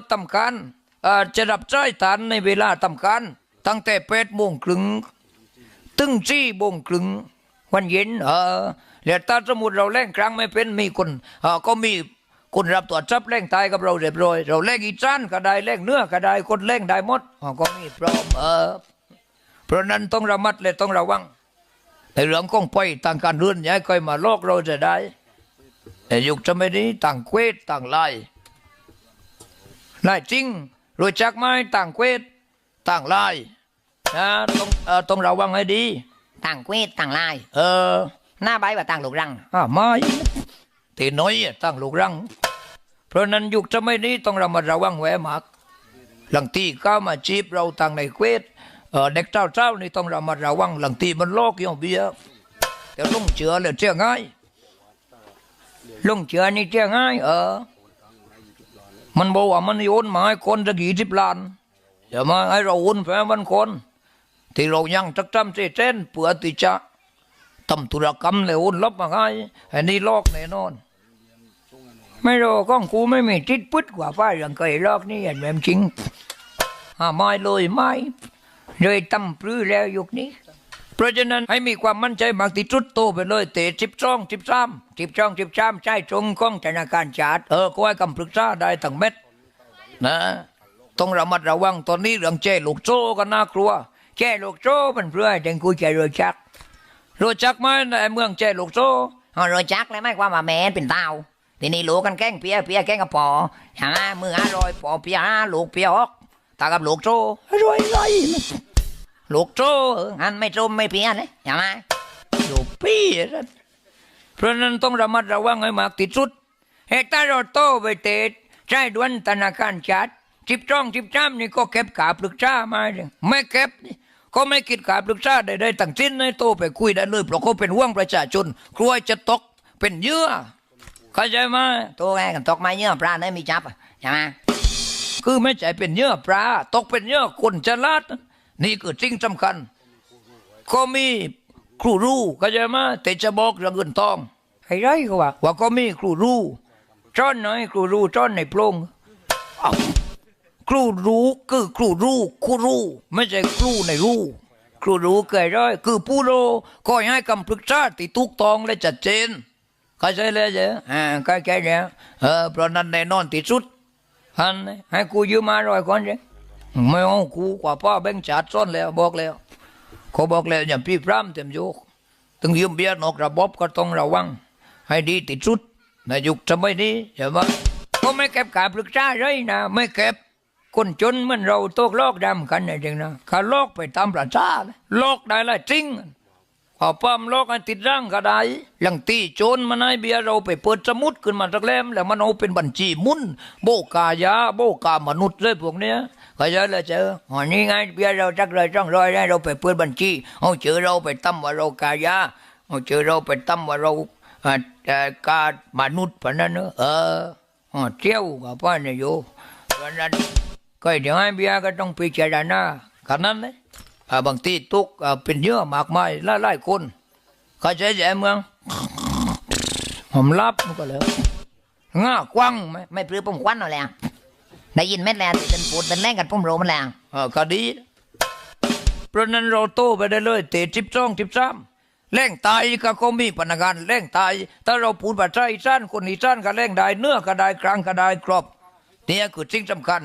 ถทำการจะรับใช้ฐานในเวลาทำการตั้งแต่แปดโมงครึ่งตึงจี้โมงครึ่งวันเย็นเออแล้วถ้าสมมติเราแล่งครั้งไม่เป็นมีคนเออก็มีคนรับตัวจับแล่งตายกับเราเรียบร้อย เราแล่งอีจานก็ได้แล่งเนื้อก็ได้คนแล่งได้หมดอ๋อก็มีพร้อมเออเพราะนั้นต้องระมัดและต้องระวังในเรื่องของไปต่างการเรือนย้ายคอยมาโลกเราจะได้แต่ยุคสมัยนี้ต่างเควดต่างไล่ ไล่จริงรู้จักไหมต่างเควดต่างไล่นะต้องเอ่อต้องระวังให้ดี ต่างเวทต่างลาย เออหน้าใบว่าต่างลูกรังอ่าไม่ตีน้อยอะตั้งลูกรัง เพราะนั้นยุคสมัยนี้ต้องระมัดระวังแหวมากหลังตีเข้ามาจีบเราต่างในเควดเออเด็กเจ้าเจ้านี่ต้องระมัดระวังหลังตีมันโลกอย่างเบียร์เดี๋ยวลงเชื่อเลยเชื่อง่ายลงเชื่อนี่เชื่อง่ายเออ มันบอกว่ามันโยนมาให้คนจะกี่สิบล้านอย่ามาให้เราโอนไปให้มันคน ที่เรายังจักจำเส้นเพื่อที่จะทำธุรกรรมเลยโอนลบมาให้อันนี้ลอกแน่นอน ไม่รอก้องกูไม่มีจิตพุทธกว่าป้าอย่างเคยลอกนี่อย่างแบบจริงหาไม่เลยไม่เลยตั้มปลื้อแล้วยุคนี้ เพราะฉะนั้นให้มีความมั่นใจมากที่สุดโตไปเลยเตะสิบสองสิบสามสิบสองสิบสามใช่ตรงของธนาคารชาติเออก็ให้คำปรึกษาได้ทั้งเม็ดนะต้องระมัดระวังตอนนี้เรื่องแจ้ลูกโซ่ก็น่ากลัวแจ้ลูกโซ่มันเพื่อให้เด็กกูใจรวยจักรวยจักไหมในเมืองแจ้ลูกโซ่เอาโรยจักเลยไม่ความว่าแม่นเป็นเต้าทีนี้ลูกกันแกล้งเปียเปียแกล้งกับปอหามือหาลอยปอเปียหาลูกเปียออกตากับลูกโจรวยไร ลูกโจเอออันไม่โจมไม่เปียเลยใช่ไหมอยู่พี่เพราะนั้นต้องระมัดระวังให้มากที่สุดเหตุถ้าเราโตไปเตะใช้ดวนธนาคารชาติสิบจ้องสิบจ้ามนี่ก็เก็บขาปรึกษามาเลยไม่เก็บนี่ก็ไม่คิดขาปรึกษาใดๆตั้งสิ้นให้โตไปคุยได้เลยเพราะเขาเป็นห่วงประชาชนกลัวจะตกเป็นเยื่อเข้าใจไหมตัวไงกันตกไม้เยื่อปลาเนี่ยมีจับอะใช่ไหมคือไม่ใช่เป็นเยื่อปลาตกเป็นเยื่อคนฉลาด นี่คือสิ่งสำคัญ ก็มีครูรู้เข้าใจไหมแต่จะบอกเรื่องเงินทองให้ไรก็ว่าว่าก็มีครูรู้จ้อนหน่อยครูรู้จ้อนในโพรงเอ้าครูรู้คือครูรู้ครูรู้ไม่ใช่ครูในรู้ครูรู้เกิดได้คือผู้รู้ก็ให้คำปรึกษาที่ถูกต้องและชัดเจนเข้าใจเลยเจ้อ่าเข้าใจแล้วเออเพราะนั้นแน่นอนที่สุดฮันให้กูยืมมาร้อยคนเจ้ ไม่เอากูกว่าพ่อแบงชาติซ่อนแล้วบอกแล้วเขาบอกแล้วอย่าพี่พร่ำเต็มยุกถึงยืมเบียร์นอกระบบก็ต้องระวัง ให้ดีติดสุดในยุคสมัยนี้ใช่ไหมก็ไม่เก็บการปรึกษาเลยนะ ไม่เก็บคนจนเหมือนเราตกลอกดำกันนะจริงนะขาลอกไปตามประชาเลยลอกได้ละจริง พอปั้มโลกให้ติดร่างก็ได้หลังตีโจรมันให้เบียเราไปเปิดสมุดขึ้นมาสักเล่มแล้วมันเอาเป็นบัญชีมุนโบกายาโบกามนุษย์เลยพวกเนี้ยเข้าใจเลยเจออ๋อนี่ไงเบียเราจักเลยจ้องรอยได้เราไปเปิดบัญชีเอาเจอเราไปตั้มว่าเรากายาเอาเจอเราไปตั้มว่าเราอ่อเอ่อการมนุษย์พนั้นเอออ๋อเที่ยวกับพ่อเนี่ยอยู่เพราะนั้นก็เดี๋ยวให้เบียก็ต้องพิจารณาขนาดนั้นเลย บางทีตุกอ่าเป็นเยอะมากมายหลายหลายๆคนเข้าใจใจเมืองผมรับมันก็แล้วง่ากว้างไหมไม่ปลื้มผมควันเอาแล้วได้ยินเม็ดแล้วเป็นปูดเป็นแรงกันพุ่มโรมันแล้วเออก็ดีเพราะนั้นเราโตไปได้เลยเตะจิบจ้องจิบซ้ำแรงตายก็คงมีพนักงานแรงตายถ้าเราพูดภาษาอีสานคนอีสานก็แรงได้เนื้อก็ได้กลางก็ได้ครบเนี่ยคือสิ่งสำคัญ